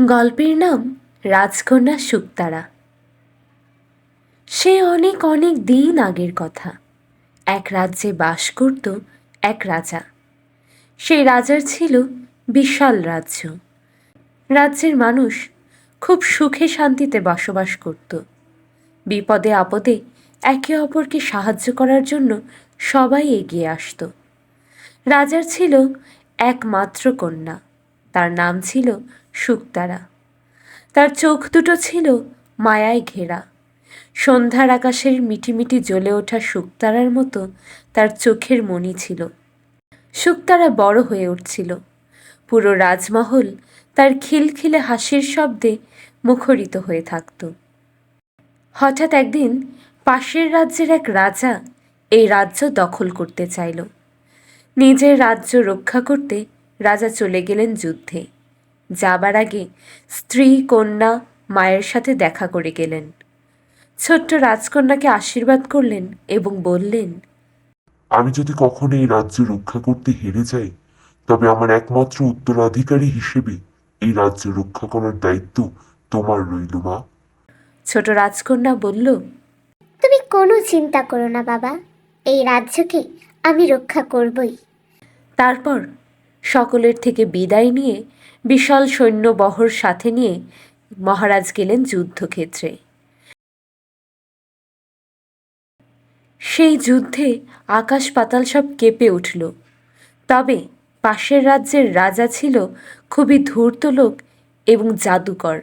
গল্পের নাম রাজকন্যা শুকতারা সে অনেক অনেক দিন আগের কথা। এক রাজ্যে বাস করত এক রাজা। সেই রাজার ছিল বিশাল রাজ্য। রাজ্যের মানুষ খুব সুখে শান্তিতে বসবাস করত। বিপদে আপদে একে অপরকে সাহায্য করার জন্য সবাই এগিয়ে আসতো। রাজার ছিল একমাত্র কন্যা। তার নাম ছিল শুকতারা। তার চোখ দুটো ছিল মায়ায় ঘেরা। সন্ধ্যার আকাশের মিটিমিটি জ্বলে ওঠা শুকতারার মতো তার চোখের মণি ছিল। শুকতারা বড় হয়ে উঠছিল। পুরো রাজমহল তার খিলখিলে হাসির শব্দে মুখরিত হয়ে থাকত। হঠাৎ একদিন পাশের রাজ্যের এক রাজা এই রাজ্য দখল করতে চাইল। নিজের রাজ্য রক্ষা করতে রাজা চলে গেলেন যুদ্ধে। যাবার আগে স্ত্রী কন্যা মায়ের সাথে দেখা করে গেলেন। ছোট্ট রাজকন্যাকে আশীর্বাদ করলেন এবং বললেন আমি যদি কখনো এই রাজ্য রক্ষা করতে হেরে যাই তবে আমার একমাত্র উত্তরাধিকারী হিসেবে এই রাজ্য রক্ষা করার দায়িত্ব তোমার রইল মা। ছোট রাজকন্যা বলল তুমি কোনো চিন্তা করো না বাবা। এই রাজ্যকে আমি রক্ষা করবই। তারপর সকলের থেকে বিদায় নিয়ে বিশাল সৈন্যবহর সাথে নিয়ে মহারাজ গেলেন যুদ্ধক্ষেত্রে। সেই যুদ্ধে আকাশ পাতাল সব কেঁপে উঠল। তবে পাশের রাজ্যের রাজা ছিল খুবই ধূর্ত লোক এবং জাদুকর।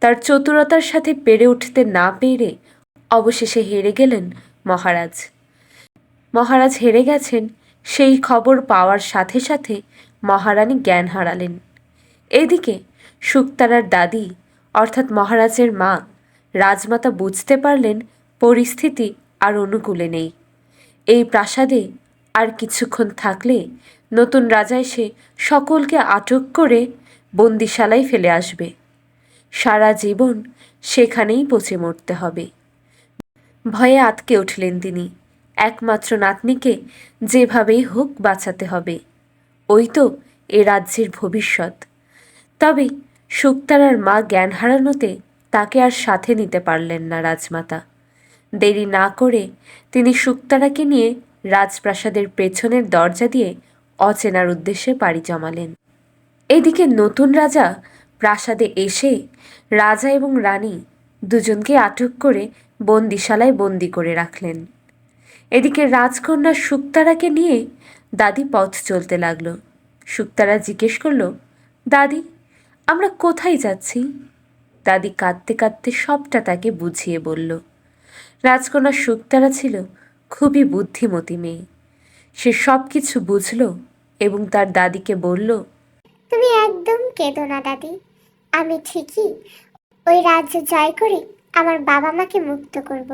তার চতুরতার সাথে পেরে উঠতে না পেরে অবশেষে হেরে গেলেন মহারাজ। মহারাজ হেরে গেছেন, সেই খবর পাওয়ার সাথে সাথে মহারানী জ্ঞান হারালেন। এদিকে শুকতারার দাদি, অর্থাৎ মহারাজের মা, রাজমাতা বুঝতে পারলেন পরিস্থিতি আর অনুকূলে নেই। এই প্রাসাদে আর কিছুক্ষণ থাকলে নতুন রাজা এসে সকলকে আটক করে বন্দিশালায় ফেলে আসবে। সারা জীবন সেখানেই পচে মরতে হবে। ভয়ে আতকে উঠলেন তিনি। একমাত্র নাতনিকে যেভাবেই হোক বাঁচাতে হবে। ওই তো এ রাজ্যের ভবিষ্যৎ। তবে শুকতারার মা জ্ঞান হারানোতে তাকে আর সাথে নিতে পারলেন না রাজমাতা। দেরি না করে তিনি শুকতারাকে নিয়ে রাজপ্রাসাদের পেছনের দরজা দিয়ে অচেনার উদ্দেশ্যে পাড়ি জমালেন। এদিকে নতুন রাজা প্রাসাদে এসে রাজা এবং রানী দুজনকে আটক করে বন্দিশালায় বন্দি করে রাখলেন। এদিকে রাজকন্যা শুকতারাকে নিয়ে দাদি পথ চলতে লাগল। শুকতারা জিজ্ঞেস করল, দাদি আমরা কোথায় যাচ্ছি? দাদি কাঁদতে কাঁদতে সবটা তাকে বুঝিয়ে বলল। রাজকন্যা শুকতারা ছিল খুবই বুদ্ধিমতী মেয়ে। সে সব কিছু বুঝল এবং তার দাদিকে বলল তুমি একদম কেঁদো না দাদি। আমি ঠিকই ওই রাজ্য জয় করে আমার বাবা মাকে মুক্ত করব।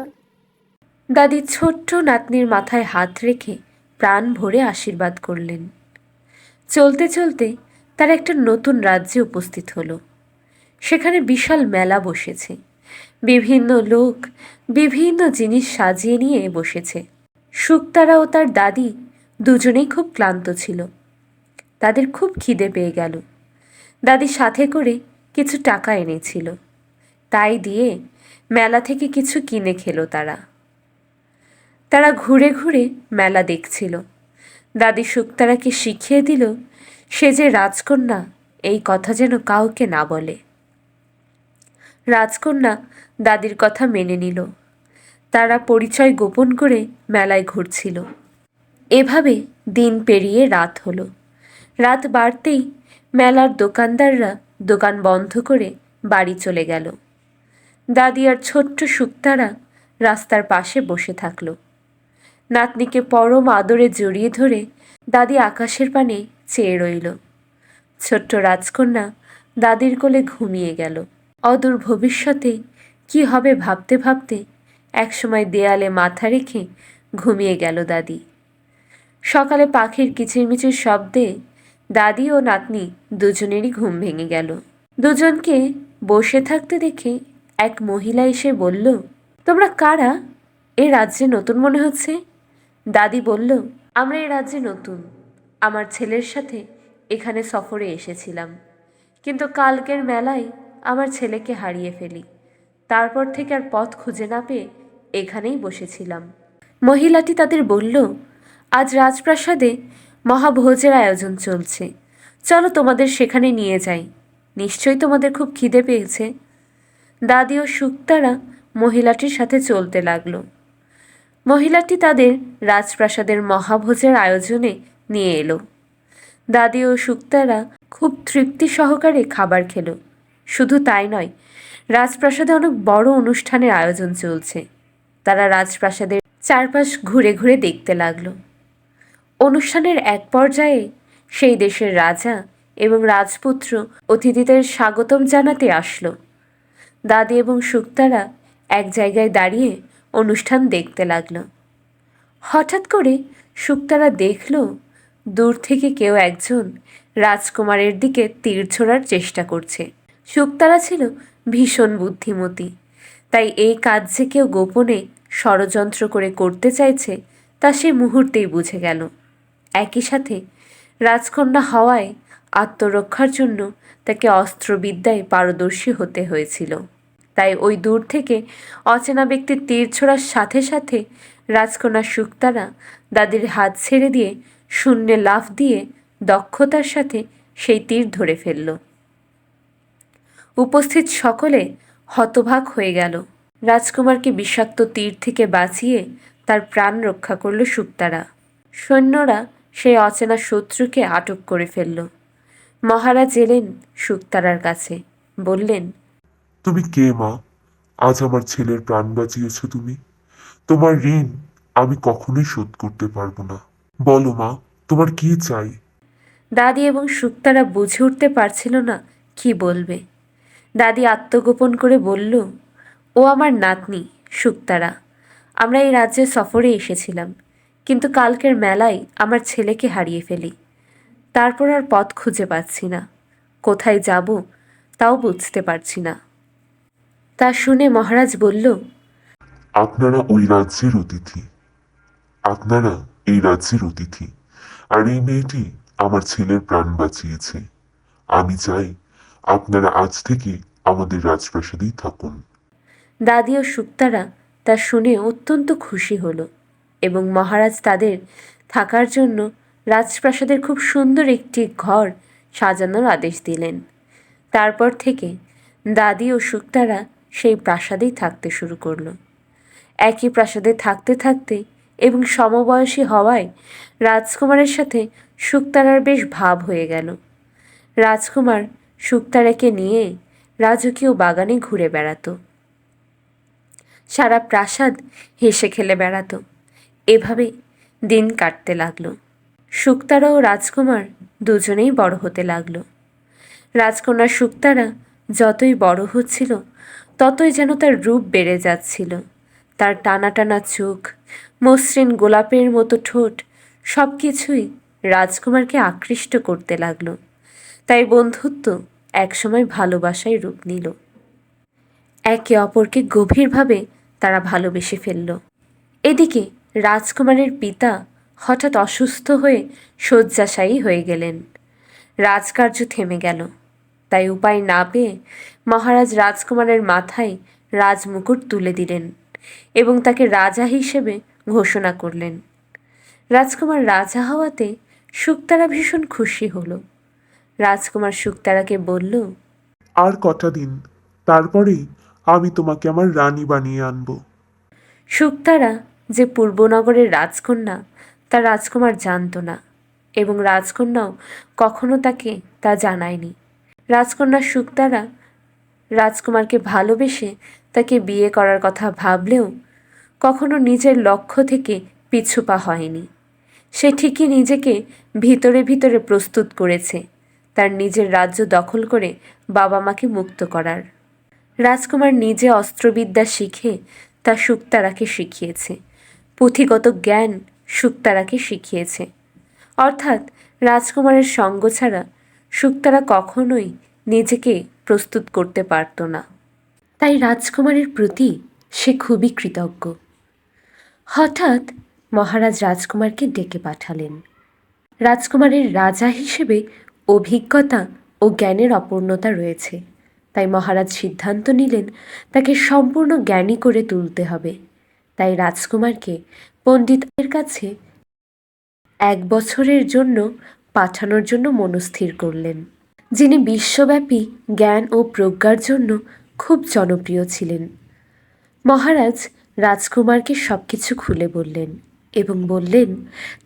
দাদি ছোট্ট নাতনির মাথায় হাত রেখে প্রাণ ভরে আশীর্বাদ করলেন। চলতে চলতে তার একটা নতুন রাজ্যে উপস্থিত হলো। সেখানে বিশাল মেলা বসেছে। বিভিন্ন লোক বিভিন্ন জিনিস সাজিয়ে নিয়ে বসেছে। শুকতারা ও তার দাদি দুজনেই খুব ক্লান্ত ছিল। তাদের খুব খিদে পেয়ে গেল। দাদি সাথে করে কিছু টাকা এনেছিল। তাই দিয়ে মেলা থেকে কিছু কিনে খেলো তারা। তারা ঘুরে ঘুরে মেলা দেখছিল। দাদি শুক্তারাকে শিখিয়ে দিল সে যে রাজকন্যা, এই কথা যেন কাউকে না বলে। রাজকন্যা দাদির কথা মেনে নিল। তারা পরিচয় গোপন করে মেলায় ঘুরছিল। এভাবে দিন পেরিয়ে রাত হলো। রাত বাড়তেই মেলার দোকানদাররা দোকান বন্ধ করে বাড়ি চলে গেল। দাদি আর ছোট্ট শুক্তারা রাস্তার পাশে বসে থাকল। নাতনিকে পরম আদরে জড়িয়ে ধরে দাদি আকাশের পানে চেয়ে রইল। ছোট্ট রাজকন্যা দাদির কোলে ঘুমিয়ে গেল। অদূর ভবিষ্যতে কি হবে ভাবতে ভাবতে একসময় দেয়ালে মাথা রেখে ঘুমিয়ে গেল দাদি। সকালে পাখির কিচিরমিচির শব্দে দাদি ও নাতনি দুজনেরই ঘুম ভেঙে গেল। দুজনকে বসে থাকতে দেখে এক মহিলা এসে বলল, তোমরা কারা? এ রাজ্যে নতুন মনে হচ্ছে? দাদি বলল, আমরা এ রাজ্যে নতুন। আমার ছেলের সাথে এখানে সফরে এসেছিলাম। কিন্তু কালকের মেলায় আমার ছেলেকে হারিয়ে ফেলি। তারপর থেকে আর পথ খুঁজে না পেয়ে এখানেই বসেছিলাম। মহিলাটি তাদের বলল, আজ রাজপ্রাসাদে মহাভোজের আয়োজন চলছে। চলো তোমাদের সেখানে নিয়ে যাই। নিশ্চয়ই তোমাদের খুব খিদে পেয়েছে। দাদি ও শুক্তারা মহিলাটির সাথে চলতে লাগল। মহিলাটি তাদের রাজপ্রাসাদের মহাভোজের আয়োজনে নিয়ে এলো। দাদি ও শুক্তারা খুব তৃপ্তি সহকারে খাবার খেলো। শুধু তাই নয়, রাজপ্রাসাদে অনেক বড় অনুষ্ঠানের আয়োজন চলছে। তারা রাজপ্রাসাদের চারপাশ ঘুরে ঘুরে দেখতে লাগল। অনুষ্ঠানের এক পর্যায়ে সেই দেশের রাজা এবং রাজপুত্র অতিথিদের স্বাগতম জানাতে আসলো। দাদি এবং শুক্তারা এক জায়গায় দাঁড়িয়ে অনুষ্ঠান দেখতে লাগল। হঠাৎ করে শুক্তারা দেখল দূর থেকে কেউ একজন রাজকুমারের দিকে তীর ছোড়ার চেষ্টা করছে। শুক্তারা ছিল ভীষণ বুদ্ধিমতী। তাই এই কাজ যে কেউ গোপনে ষড়যন্ত্র করে করতে চাইছে, তা সে মুহূর্তেই বুঝে গেল। একই সাথে রাজকন্যা হওয়ায় আত্মরক্ষার জন্য তাকে অস্ত্রবিদ্যায় পারদর্শী হতে হয়েছিল। তাই ওই দূর থেকে অচেনা ব্যক্তির তীর ছোড়ার সাথে সাথে রাজকন্যা শুক্তারা দাদির হাত ছেড়ে দিয়ে শূন্যে লাফ দিয়ে দক্ষতার সাথে সেই তীর ধরে ফেলল। উপস্থিত সকলে হতভাগ হয়ে গেল। রাজকুমারকে বিষাক্ত তীর থেকে বাঁচিয়ে তার প্রাণ রক্ষা করল শুক্তারা সৈন্যরা সেই অচেনা শত্রুকে আটক করে ফেলল। মহারাজ এলেন শুক্তারার কাছে, বললেন, তুমি কে মা? আজ আমার ছেলের প্রাণ বাঁচিয়েছ তুমি। তোমার ঋণ আমি কখনোই শোধ করতে পারব না। বলো মা তোমার কি চাই? দাদি এবং শুক্তারা বুঝে উঠতে পারছিল না কি বলবে। দাদি আত্মগোপন করে বলল ও আমার নাতনি শুক্তারা আমরা এই রাজ্যে সফরে এসেছিলাম কিন্তু কালকের মেলায় আমার ছেলেকে হারিয়ে ফেলি। তারপর আর পথ খুঁজে পাচ্ছি না। কোথায় যাব তাও বুঝতে পারছি না। তা শুনে মহারাজ বলল আপনারা ওই রাজ্যের অতিথি। আপনারা এই রাজ্যের অতিথি। আর এই মেয়েটি আমার ছেলের প্রাণ বাঁচিয়েছে। আমি চাই আপনারা আজ থেকে আমাদের রাজপ্রাসাদেই থাকুন। দাদি ও শুক্তারা তা শুনে অত্যন্ত খুশি হলো এবং মহারাজ তাদের থাকার জন্য রাজপ্রাসাদের খুব সুন্দর একটি ঘর সাজানোর আদেশ দিলেন। তারপর থেকে দাদি ও শুক্তারা সেই প্রাসাদেই থাকতে শুরু করল। একই প্রাসাদে থাকতে থাকতে এবং সমবয়সী হওয়ায় রাজকুমারের সাথে শুক্তারার বেশ ভাব হয়ে গেল। রাজকুমার শুক্তারাকে নিয়ে রাজকীয় বাগানে ঘুরে বেড়াতো। সারা প্রাসাদ হেসে খেলে বেড়াতো। এভাবে দিন কাটতে লাগল। শুক্তারা ও রাজকুমার দুজনেই বড় হতে লাগল। রাজকন্যা শুক্তারা যতই বড় হচ্ছিল, ততই যেন তার রূপ বেড়ে যাচ্ছিল। তার টানা টানা চোখ, মসৃণ গোলাপের মতো ঠোঁট সব কিছুই রাজকুমারকে আকৃষ্ট করতে লাগল। তাই বন্ধুত্ব একসময় ভালোবাসায় রূপ নিল। একে অপরকে গভীরভাবে তারা ভালোবেসে ফেলল। এদিকে রাজকুমারের পিতা হঠাৎ অসুস্থ হয়ে শয্যাশায়ী হয়ে গেলেন। রাজকার্য থেমে গেল। তাই উপায় না পেয়ে মহারাজ রাজকুমারের মাথায় রাজমুকুট তুলে দিলেন। এবং তাকে রাজা হিসেবে ঘোষণা করলেন। রাজকুমার রাজা হওয়াতে শুক্তারা ভীষণ খুশি হলো। রাজকুমার শুক্তারাকে বলল আর কটা দিন তারপরেই আমি তোমাকে আমার রানী বানিয়ে আনব। শুক্তারা যে পূর্বনগরের রাজকন্যা তা রাজকুমার জানতো না এবং রাজকন্যাও কখনো তাকে তা জানায়নি। রাজকন্যা শুক্তারা রাজকুমারকে ভালোবেসে তাকে বিয়ে করার কথা ভাবলেও কখনো নিজের লক্ষ্য থেকে পিছু পা হয়নি। সে ঠিকই নিজেকে ভিতরে ভিতরে প্রস্তুত করেছে, তার নিজের রাজ্য দখল করে বাবা মাকে মুক্ত করার। রাজকুমার নিজে অস্ত্রবিদ্যা শিখে তা শুক্তারাকে শিখিয়েছে, পুঁথিগত জ্ঞান শুক্তারাকে শিখিয়েছে। অর্থাৎ রাজকুমারের সঙ্গ ছাড়া শুক্তারা কখনোই নিজেকে প্রস্তুত করতে পারত না। তাই রাজকুমারের প্রতি সে খুবই কৃতজ্ঞ। হঠাৎ মহারাজ রাজকুমারকে ডেকে পাঠালেন। রাজকুমারের রাজা হিসেবে অভিজ্ঞতা ও জ্ঞানের অপূর্ণতা রয়েছে। তাই মহারাজ সিদ্ধান্ত নিলেন, তাকে সম্পূর্ণ জ্ঞানী করে তুলতে হবে। তাই রাজকুমারকে পণ্ডিতের কাছে এক বছরের জন্য পাঠানোর জন্য মনস্থির করলেন। যিনি বিশ্বব্যাপী জ্ঞান ও প্রজ্ঞার জন্য খুব জনপ্রিয় ছিলেন। মহারাজ রাজকুমারকে সব কিছু খুলে বললেন এবং বললেন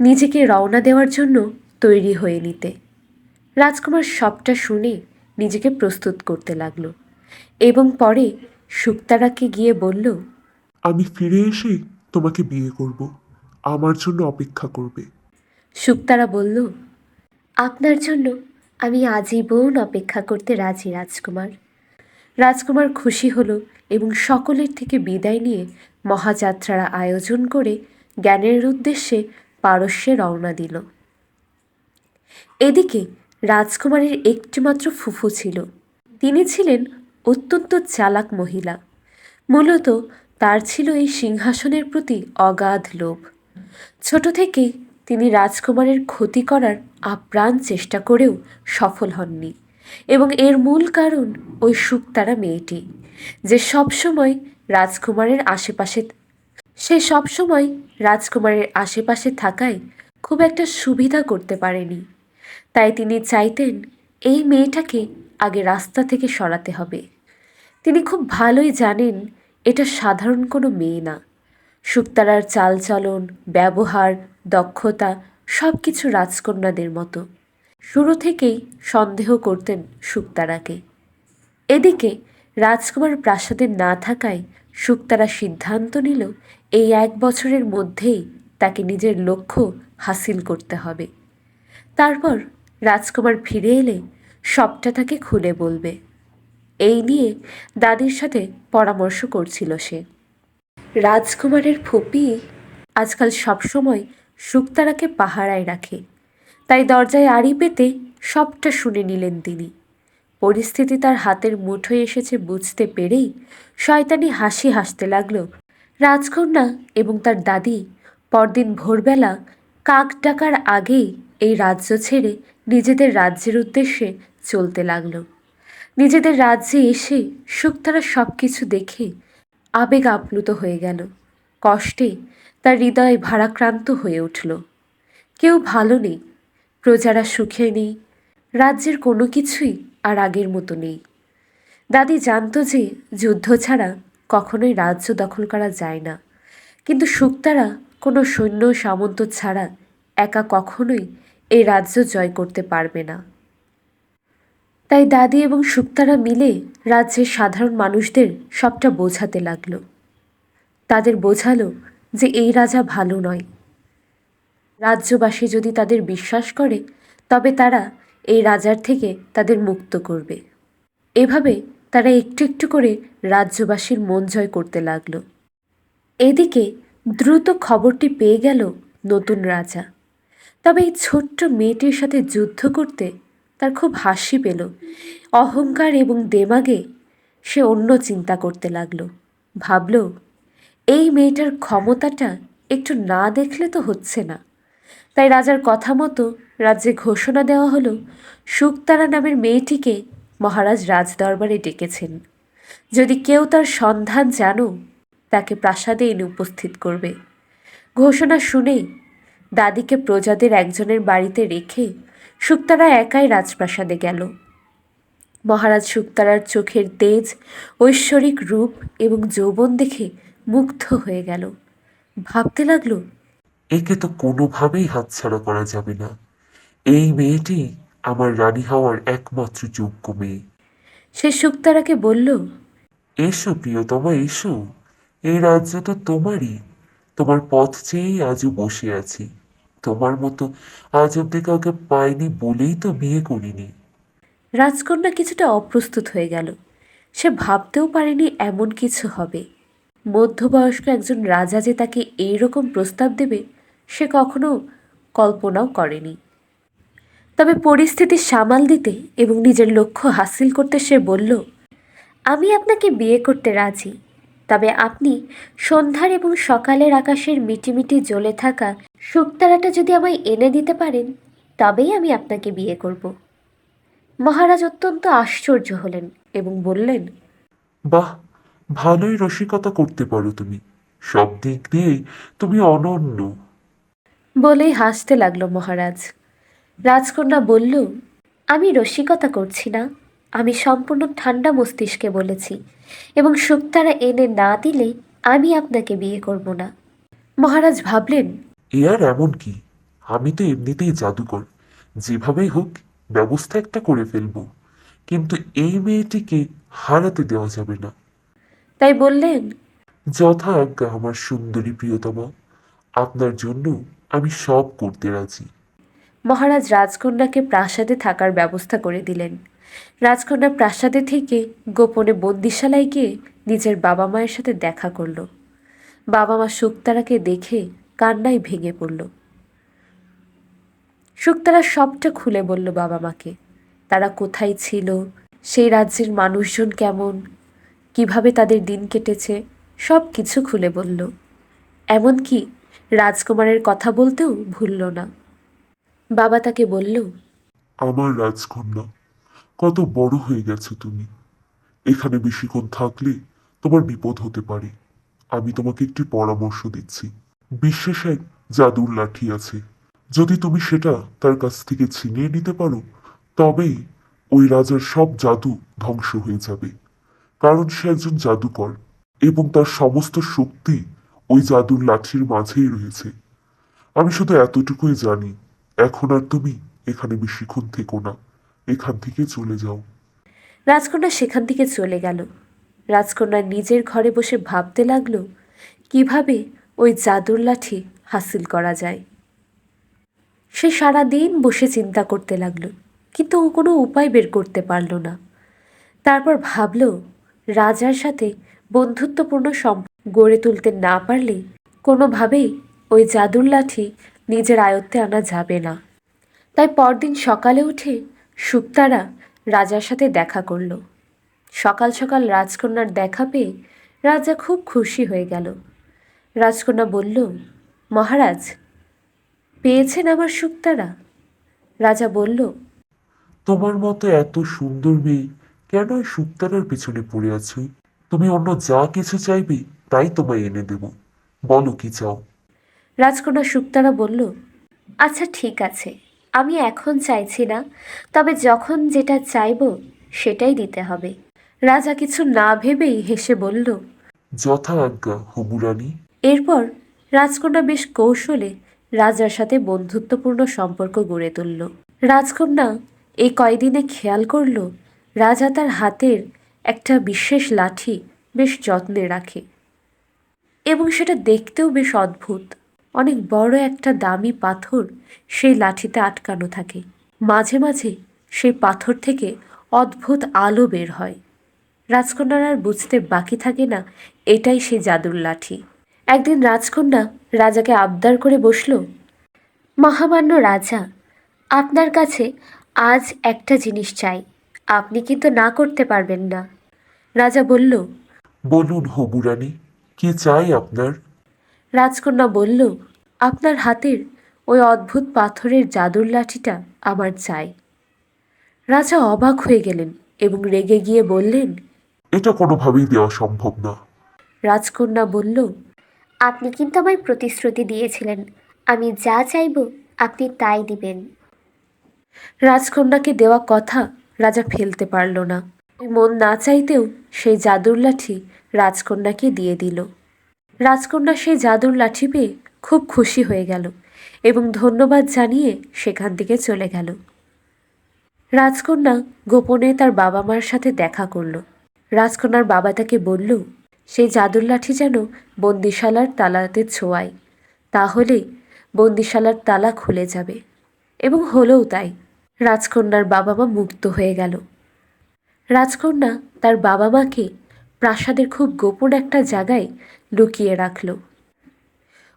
নিজেকে রওনা দেওয়ার জন্য তৈরি হয়ে নিতে। রাজকুমার সবটা শুনে নিজেকে প্রস্তুত করতে লাগল এবং পরে শুক্তারাকে গিয়ে বলল আমি ফিরে এসে তোমাকে বিয়ে করব। আমার জন্য অপেক্ষা করবে। শুক্তারা বলল আপনার জন্য আমি আজীবন অপেক্ষা করতে রাজি, রাজকুমার। রাজকুমার খুশি হল এবং সকলের থেকে বিদায় নিয়ে মহাযাত্রার আয়োজন করে জ্ঞানের উদ্দেশ্যে পারস্যে রওনা দিল। এদিকে রাজকুমারের একটিমাত্র ফুফু ছিল। তিনি ছিলেন অত্যন্ত চালাক মহিলা। মূলত তার ছিল এই সিংহাসনের প্রতি অগাধ লোভ। ছোট থেকেই তিনি রাজকুমারের ক্ষতি করার আপ্রাণ চেষ্টা করেও সফল হননি এবং এর মূল কারণ ওই শুকতারা মেয়েটি, যে সবসময় রাজকুমারের আশেপাশে সে সবসময় রাজকুমারের আশেপাশে থাকায় খুব একটা সুবিধা করতে পারেনি। তাই তিনি চাইতেন এই মেয়েটাকে আগে রাস্তা থেকে সরাতে হবে। তিনি খুব ভালোই জানেন এটা সাধারণ কোনো মেয়ে না। শুক্তারার চালচলন, ব্যবহার দক্ষতা সব কিছু রাজকন্যাদের মতো। শুরু থেকেই সন্দেহ করতেন শুক্তারাকে এদিকে রাজকুমার প্রাসাদে না থাকায় শুক্তারা সিদ্ধান্ত নিল, এই এক বছরের মধ্যেই তাকে নিজের লক্ষ্য হাসিল করতে হবে। তারপর রাজকুমার ফিরে এলে সবটা তাকে খুলে বলবে। এই নিয়ে দাদির সাথে পরামর্শ করছিল সে। রাজকুমারের ফুপি আজকাল সবসময় শুক্তারাকে পাহারায় রাখে। তাই দরজায় আড়ি পেতে সবটা শুনে নিলেন তিনি। পরিস্থিতি তার হাতের মুঠোয় এসেছে বুঝতে পেরেই শয়তানি হাসি হাসতে লাগল। রাজকন্যা এবং তার দাদি পরদিন ভোরবেলা কাক ডাকার আগেই এই রাজ্য ছেড়ে নিজেদের রাজ্যের উদ্দেশ্যে চলতে লাগল। নিজেদের রাজ্যে এসে শুক্তারা সব কিছু দেখে আবেগ আপ্লুত হয়ে গেল। কষ্টে তার হৃদয় ভারাক্রান্ত হয়ে উঠল। কেউ ভালো নেই, প্রজারা সুখে নেই, রাজ্যের কোনো কিছুই আর আগের মতো নেই। দাদি জানতো যে যুদ্ধ ছাড়া কখনোই রাজ্য দখল করা যায় না, কিন্তু শুক্তারা কোনো সৈন্য সামন্ত ছাড়া একা কখনোই এই রাজ্য জয় করতে পারবে না। তাই দাদি এবং শুক্তারা মিলে রাজ্যের সাধারণ মানুষদের সবটা বোঝাতে লাগল। তাদের বোঝালো যে এই রাজা ভালো নয়। রাজ্যবাসী যদি তাদের বিশ্বাস করে, তবে তারা এই রাজার থেকে তাদের মুক্ত করবে। এভাবে তারা একটু একটু করে রাজ্যবাসীর মন জয় করতে লাগল। এদিকে দ্রুত খবরটি পেয়ে গেল নতুন রাজা। তবে এই ছোট্ট মেয়েটির সাথে যুদ্ধ করতে তার খুব হাসি পেল। অহংকার এবং দেমাগে সে অন্য চিন্তা করতে লাগল। ভাবল এই মেয়েটার ক্ষমতাটা একটু না দেখলে তো হচ্ছে না। তাই রাজার কথা মতো রাজ্যে ঘোষণা দেওয়া হলো শুকতারা নামের মেয়েটিকে মহারাজ রাজদরবারে ডেকেছেন। যদি কেউ তার সন্ধান জানো, তাকে প্রাসাদে এনে উপস্থিত করবে। ঘোষণা শুনে দাদিকে প্রজাদের একজনের বাড়িতে রেখে শুক্তারা একাই রাজপ্রাসাদে গেল। মহারাজ শুক্তারার চোখের তেজ, ঐশ্বরিক রূপ এবং যৌবন দেখে মুগ্ধ হয়ে গেল। ভাবতে লাগল একে তো কোনোভাবেই হাতছাড়া করা যাবে না। এই মেয়েটি আমার রানী হওয়ার একমাত্র যোগ্য মেয়ে। সে শুক্তারাকে বলল এসো প্রিয়তমা এসো। এই রাজ্য তো তোমারই। তোমার পথ চেয়েই আজও বসে আছি। তোমার মতো আজ অব্দি কাউকে পাইনি বলেই তো বিয়ে করিনি। রাজকন্যা কিছুটা অপ্রস্তুত হয়ে গেল। সে ভাবতেও পারেনি এমন কিছু হবে। মধ্যবয়স্ক একজন রাজা যে তাকে এই রকম প্রস্তাব দেবে, সে কখনো কল্পনাও করেনি। তবে পরিস্থিতি সামাল দিতে এবং নিজের লক্ষ্য হাসিল করতে সে বলল, আমি আপনাকে বিয়ে করতে রাজি। তবে আপনি সন্ধ্যার এবং সকালের আকাশের মিটিমিটি জ্বলে থাকা শুকতারাটা যদি আমায় এনে দিতে পারেন, তবেই আমি আপনাকে বিয়ে করব। মহারাজ অত্যন্ত আশ্চর্য হলেন এবং বললেন, বাহ! ভালোই রসিকতা করতে পারো তুমি। সব দিক দিয়েই তুমি অনন্য। বলেই হাসতে লাগল মহারাজ। রাজকন্যা বলল আমি রসিকতা করছি না আমি সম্পূর্ণ ঠান্ডা মস্তিষ্কে বলেছি এবং শুক্তারা এনে না দিলে আমি আপনাকে বিয়ে করব না। মহারাজ ভাবলেন এ আর এমন কি? আমি তো এমনিতেই জাদুকর। যেভাবেই হোক ব্যবস্থা একটা করে ফেলব। কিন্তু এই মেয়েটিকে হারাতে দেওয়া যাবে না। তাই বললেন যথা আজ্ঞা আমার সুন্দরী প্রিয়তমা আপনার জন্য আমি সব করতে রাজি। মহারাজ রাজকন্যাকে প্রাসাদে থাকার ব্যবস্থা করে দিলেন। রাজকন্যা প্রাসাদে থেকে গোপনে বন্দিশালায় গিয়ে নিজের বাবা মায়ের সাথে দেখা করল। বাবা মা শুক্তারাকে দেখে কান্নায় ভেঙে পড়ল। শুক্তারা সবটা খুলে বলল বাবা মাকে তারা কোথায় ছিল সেই রাজ্যের মানুষজন কেমন কীভাবে তাদের দিন কেটেছে, সব কিছু খুলে বলল। এমনকি রাজকুমারের কথা বলতেও ভুলল না। বাবা তাকে বলল, আমার রাজকন্যা, কত বড় হয়ে গেছো তুমি। এখানে বেশিক্ষণ থাকলে তোমার বিপদ হতে পারে। আমি তোমাকে একটি পরামর্শ দিচ্ছি। বিশেষ এক জাদুর লাঠি আছে। যদি তুমি সেটা তার কাছ থেকে ছিনিয়ে নিতে পারো তবেই ওই রাজার সব জাদু ধ্বংস হয়ে যাবে। কারণ সে একজন জাদুকর এবং তার সমস্ত শক্তি ওই জাদুর লাঠির মাঝেই রয়েছে। আমি শুধু এতটুকুই জানি, এখন আর তুমি এখানে বেশিক্ষণ থেকো না, এখান থেকে চলে যাও। রাজকন্যা সেখান থেকে চলে গেল। রাজকন্যা নিজের ঘরে বসে ভাবতে লাগল, কীভাবে ওই জাদুর লাঠি হাসিল করা যায়। সে সারাদিন বসে চিন্তা করতে লাগল, কিন্তু ও কোনো উপায় বের করতে পারল না। তারপর ভাবল রাজার সাথে বন্ধুত্বপূর্ণ সম্পর্ক গড়ে তুলতে না পারলে কোনোভাবেই ওই জাদুর লাঠি নিজের আয়ত্তে আনা যাবে না। তাই পরদিন সকালে উঠে শুক্তারা রাজার সাথে দেখা করল। সকাল সকাল রাজকন্যার দেখা পেয়ে রাজা খুব খুশি হয়ে গেল। রাজকন্যা বলল, মহারাজ, পেয়েছেন আমার শুক্তারা রাজা বলল, তোমার মতো এত সুন্দর মেয়ে কেন ওই শুক্তারার পেছনে পড়ে আছো? তুমি অন্য যা কিছু চাইবে তাই তোমায় এনে দেব। বলো কি চাও? রাজকন্যা শুক্তারা বলল আচ্ছা ঠিক আছে। আমি এখন চাইছি না তবে যখন যেটা চাইব সেটাই দিতে হবে। রাজা কিছু না ভেবেই হেসে বলল যথা আজ্ঞা হবুরানী এরপর রাজকন্যা বেশ কৌশলে রাজার সাথে বন্ধুত্বপূর্ণ সম্পর্ক গড়ে তুলল। রাজকন্যা এই কয়দিনে খেয়াল করল রাজা তার হাতের একটা বিশেষ লাঠি বেশ যত্নে রাখে এবং সেটা দেখতেও বেশ অদ্ভুত। অনেক বড় একটা দামি পাথর সেই লাঠিতে আটকানো থাকে। মাঝে মাঝে সেই পাথর থেকে অদ্ভুত আলো বের হয়। রাজকন্যার আর বুঝতে বাকি থাকে না, এটাই সেই জাদুর লাঠি। একদিন রাজকন্যা রাজাকে আবদার করে বসল, মহামান্য রাজা, আপনার কাছে আজ একটা জিনিস চাই। আপনি কিন্তু না করতে পারবেন না। রাজা বলল বলুন হবুরানী কি চাই আপনার? রাজকন্যা বলল আপনার হাতের ওই অদ্ভুত পাথরের জাদুর লাঠিটা আমার চাই। রাজা অবাক হয়ে গেলেন এবং রেগে গিয়ে বললেন এটা কোনোভাবেই দেওয়া সম্ভব না। রাজকন্যা বলল আপনি কিন্তু আমায় প্রতিশ্রুতি দিয়েছিলেন আমি যা চাইব আপনি তাই দিবেন। রাজকন্যাকে দেওয়া কথা রাজা ফেলতে পারল না। মন না চাইতেও সেই জাদুর লাঠি রাজকন্যাকে দিয়ে দিল। রাজকন্যা সেই জাদুর লাঠি পেয়ে খুব খুশি হয়ে গেল এবং ধন্যবাদ জানিয়ে সেখান থেকে চলে গেল। রাজকন্যা গোপনে তার বাবা মার সাথে দেখা করল। রাজকন্যার বাবা তাকে বলল সেই জাদুর লাঠি যেন বন্দিশালার তালাতে ছোঁয়ায়, তাহলে বন্দিশালার তালা খুলে যাবে। এবং হলোও তাই। রাজকন্যার বাবা মা মুক্ত হয়ে গেল। রাজকন্যা তার বাবা মাকে প্রাসাদের খুব গোপন একটা জায়গায় লুকিয়ে রাখল।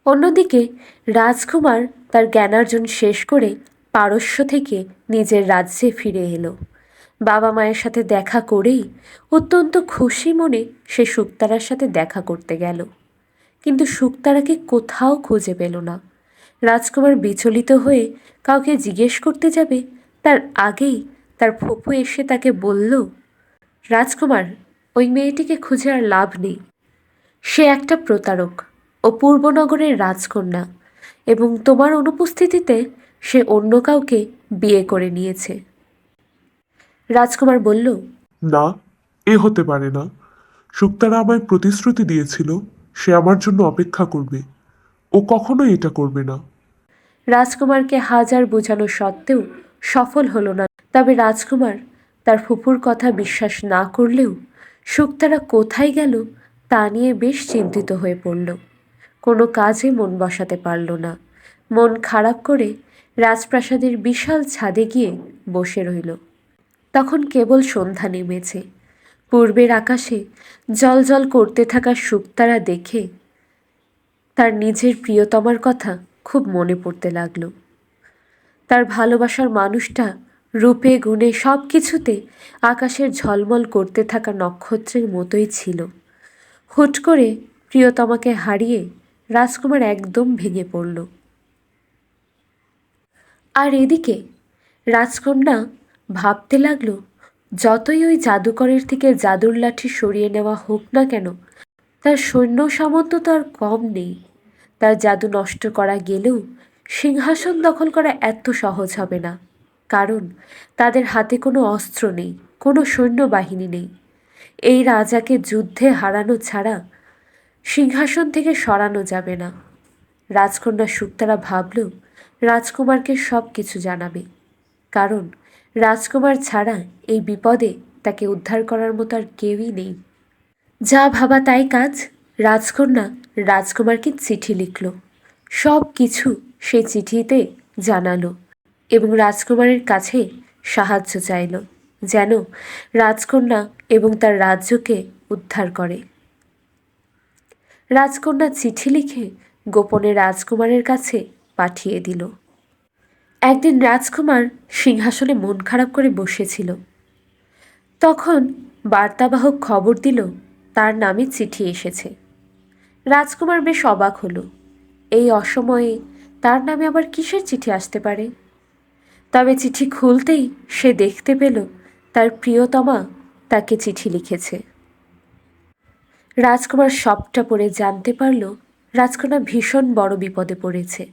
অন্যদিকে রাজকুমার তার জ্ঞানার্জন শেষ করে পারস্য থেকে নিজের রাজ্যে ফিরে এলো। বাবা মায়ের সাথে দেখা করেই অত্যন্ত খুশি মনে সে শুক্তারার সাথে দেখা করতে গেল। কিন্তু শুক্তারাকে কোথাও খুঁজে পেল না। রাজকুমার বিচলিত হয়ে কাউকে জিজ্ঞেস করতে যাবে তার আগেই তার ফুপু এসে তাকে বলল রাজকুমার ওই মেয়েটিকে খুঁজে আর লাভ নেই। সে একটা প্রতারক ও পূর্বনগরের রাজকন্যা এবং তোমার অনুপস্থিতিতে সে অন্য কাউকে বিয়ে করে নিয়েছে। রাজকুমার বলল না এ হতে পারে না। শুক্তারা আমায় প্রতিশ্রুতি দিয়েছিল সে আমার জন্য অপেক্ষা করবে। ও কখনোই এটা করবে না। রাজকুমারকে হাজার বোঝানো সত্ত্বেও সফল হলো না। তবে রাজকুমার তার ফুপুর কথা বিশ্বাস না করলেও শুক্তারা কোথায় গেল তা নিয়ে বেশ চিন্তিত হয়ে পড়ল। কোনো কাজে মন বসাতে পারল না। মন খারাপ করে রাজপ্রাসাদের বিশাল ছাদে গিয়ে বসে রইল। তখন কেবল সন্ধ্যা নেমেছে। পূর্বের আকাশে জল জল করতে থাকা শুকতারা দেখে তার নিজের প্রিয়তমার কথা খুব মনে পড়তে লাগল। তার ভালোবাসার মানুষটা রূপে, গুণে সব কিছুতে আকাশের ঝলমল করতে থাকা নক্ষত্রের মতোই ছিল। হুট করে প্রিয়তমাকে হারিয়ে রাজকুমার একদম ভেঙে পড়ল। আর এদিকে রাজকন্যা ভাবতে লাগল, যতই ওই জাদুকরের থেকে জাদুর লাঠি সরিয়ে নেওয়া হোক না কেন, তার সৈন্য সামন্ত তো আর কম নেই। তার জাদু নষ্ট করা গেলেও সিংহাসন দখল করা এত সহজ হবে না। কারণ তাদের হাতে কোনো অস্ত্র নেই, কোনো সৈন্যবাহিনী নেই। এই রাজাকে যুদ্ধে হারানো ছাড়া সিংহাসন থেকে সরানো যাবে না। রাজকন্যা শুক্তারা ভাবল, রাজকুমারকে সব কিছু জানাবে। কারণ রাজকুমার ছাড়া এই বিপদে তাকে উদ্ধার করার মতো আর কেউই নেই। যা ভাবা তাই কাজ, রাজকন্যা রাজকুমারকে চিঠি লিখল। সব কিছু সে চিঠিতে জানালো এবং রাজকুমারের কাছে সাহায্য চাইল, যেন রাজকন্যা এবং তার রাজ্যকে উদ্ধার করে। রাজকন্যা চিঠি লিখে গোপনে রাজকুমারের কাছে পাঠিয়ে দিল। একদিন রাজকুমার সিংহাসনে মন খারাপ করে বসেছিল। তখন বার্তাবাহক খবর দিল, তার নামে চিঠি এসেছে। রাজকুমার বেশ অবাক হলো। এই অসময়ে তার নামে আবার কিসের চিঠি আসতে পারে? তবে চিঠি খুলতেই সে দেখতে পেল তার প্রিয়তমা তাকে চিঠি লিখেছে। রাজকুমার সবটা পড়ে জানতে পারল রাজকন্যা ভীষণ বড় বিপদে পড়েছে।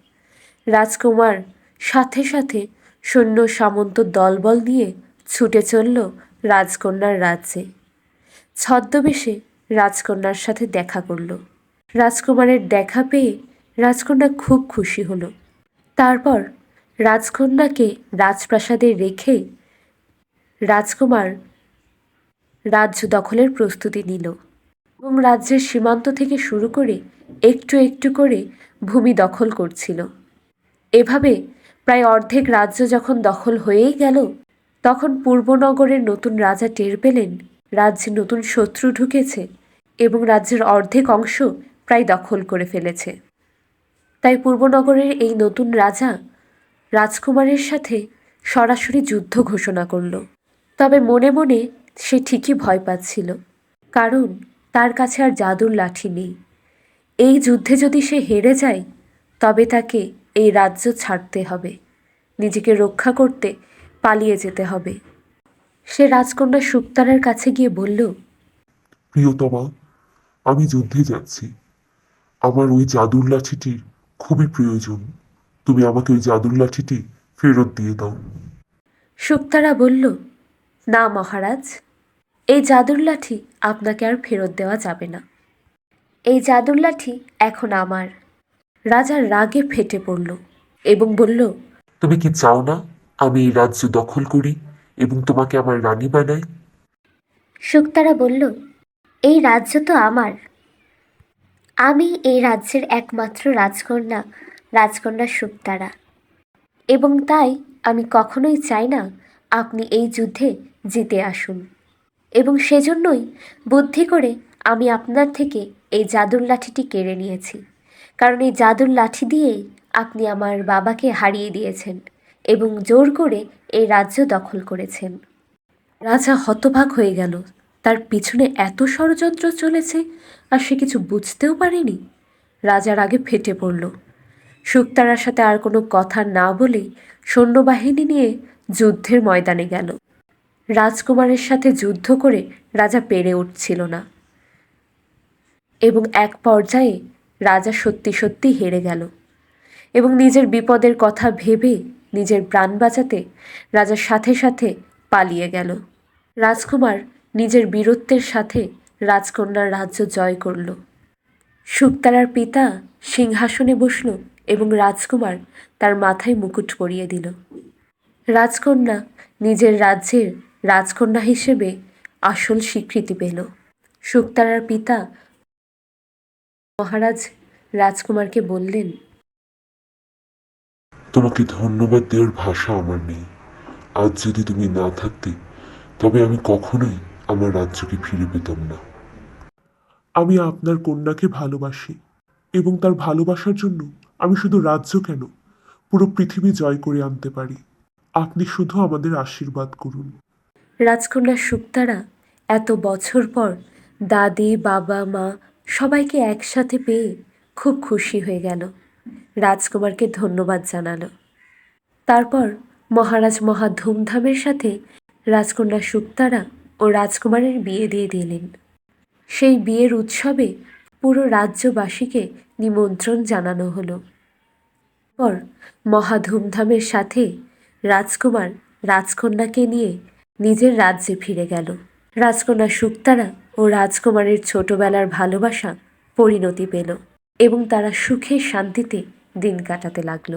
রাজকুমার সাথে সাথে সৈন্য সামন্ত দলবল নিয়ে ছুটে চলল রাজকন্যার রাজ্যে। ছদ্মবেশে রাজকন্যার সাথে দেখা করল। রাজকুমারের দেখা পেয়ে রাজকন্যা খুব খুশি হলো। তারপর রাজকন্যাকে রাজপ্রাসাদে রেখে রাজকুমার রাজ্য দখলের প্রস্তুতি নিল এবং রাজ্যের সীমান্ত থেকে শুরু করে একটু একটু করে ভূমি দখল করছিল। এভাবে প্রায় অর্ধেক রাজ্য যখন দখল হয়েই গেল, তখন পূর্বনগরের নতুন রাজা টের পেলেন রাজ্যে নতুন শত্রু ঢুকেছে এবং রাজ্যের অর্ধেক অংশ প্রায় দখল করে ফেলেছে। তাই পূর্বনগরের এই নতুন রাজা রাজকুমারের সাথে সরাসরি যুদ্ধ ঘোষণা করল। তবে মনে মনে সে ঠিকই ভয় পাচ্ছিল, কারণ তার কাছে আর জাদুর লাঠি নেই। এই যুদ্ধে যদি সে হেরে যায়, তবে তাকে এই রাজ্য ছাড়তে হবে, নিজেকে রক্ষা করতে পালিয়ে যেতে হবে। সে রাজকন্যা সুক্তারার কাছে গিয়ে বলল, প্রিয়তমা, আমি যুদ্ধে যাচ্ছি। আমার ওই জাদুর লাঠিটির খুবই প্রয়োজন। তুমি আমাকে ওই জাদুর লাঠিটি ফেরত দিয়ে দাও। শুক্তারা বলল না মহারাজ এই জাদুর লাঠি আপনাকে আর ফেরত দেওয়া যাবে না। এই জাদুর লাঠি এখন আমার। রাজার রাগে ফেটে পড়ল এবং বলল তুমি কি চাও না আমি এই রাজ্য দখল করি এবং তোমাকে আমার রানী বানাই? শুক্তারা বলল এই রাজ্য তো আমার আমি এই রাজ্যের একমাত্র রাজকন্যা রাজকন্যা শুক্তারা এবং তাই আমি কখনোই চাই না আপনি এই যুদ্ধে জিতে আসুন। এবং সেজন্যই বুদ্ধি করে আমি আপনার থেকে এই জাদুর লাঠিটি কেড়ে নিয়েছি। কারণ এই জাদুর লাঠি দিয়েই আপনি আমার বাবাকে হারিয়ে দিয়েছেন এবং জোর করে এই রাজ্য দখল করেছেন। রাজা হতবাক হয়ে গেল। তার পিছনে এত ষড়যন্ত্র চলেছে আর সে কিছু বুঝতেও পারেনি। রাজার আগে ফেটে পড়ল। শুক্তারার সাথে আর কোনো কথা না বলেই সৈন্যবাহিনী নিয়ে যুদ্ধের ময়দানে গেল। রাজকুমারের সাথে যুদ্ধ করে রাজা পেরে উঠছিল না। এবং এক পর্যায়ে রাজা সত্যি সত্যি হেরে গেল। এবং নিজের বিপদের কথা ভেবে নিজের প্রাণ বাঁচাতে রাজার সাথে সাথে পালিয়ে গেল। রাজকুমার নিজের বীরত্বের সাথে রাজকন্যার রাজ্য জয় করল। শুকতারার পিতা সিংহাসনে বসল এবং রাজকুমার তার মাথায় মুকুট পরিয়ে দিল। রাজকন্যা নিজের রাজ্যের রাজকন্যা হিসেবে আসল স্বীকৃতি পেল। শুকতারার পিতা মহারাজ রাজকুমারকে বললেন, তোমাকে ধন্যবাদ দেওয়ার ভাষা আমার নেই। আজ যদি তুমি না থাকতে, তবে আমি কখনোই আমার রাজ্যকে ফিরে পেতাম না। আমি আপনার কন্যাকে ভালোবাসি এবং তার ভালোবাসার জন্য আমি শুধু রাজ্য কেন? পুরো পৃথিবী জয় করে আনতে পারি। আপনি শুধু আমাদের আশীর্বাদ করুন। রাজকন্যা শুকতারা এত বছর পর দাদি, বাবা, মা সবাইকে একসাথে পেয়ে খুব খুশি হয়ে গেল। রাজকুমারকে ধন্যবাদ জানালো। তারপর মহারাজ মহা ধুমধামের সাথে রাজকন্যা শুকতারা ও রাজকুমারের বিয়ে দিয়ে দিলেন। সেই বিয়ের উৎসবে পুরো রাজ্যবাসীকে নিমন্ত্রণ জানানো হলো। পর মহা ধুমধামের সাথে রাজকুমার রাজকন্যাকে নিয়ে নিজের রাজ্যে ফিরে গেল। রাজকন্যা শুকতারা ও রাজকুমারের ছোটবেলার ভালোবাসা পরিণতি পেল এবং তারা সুখে শান্তিতে দিন কাটাতে লাগল।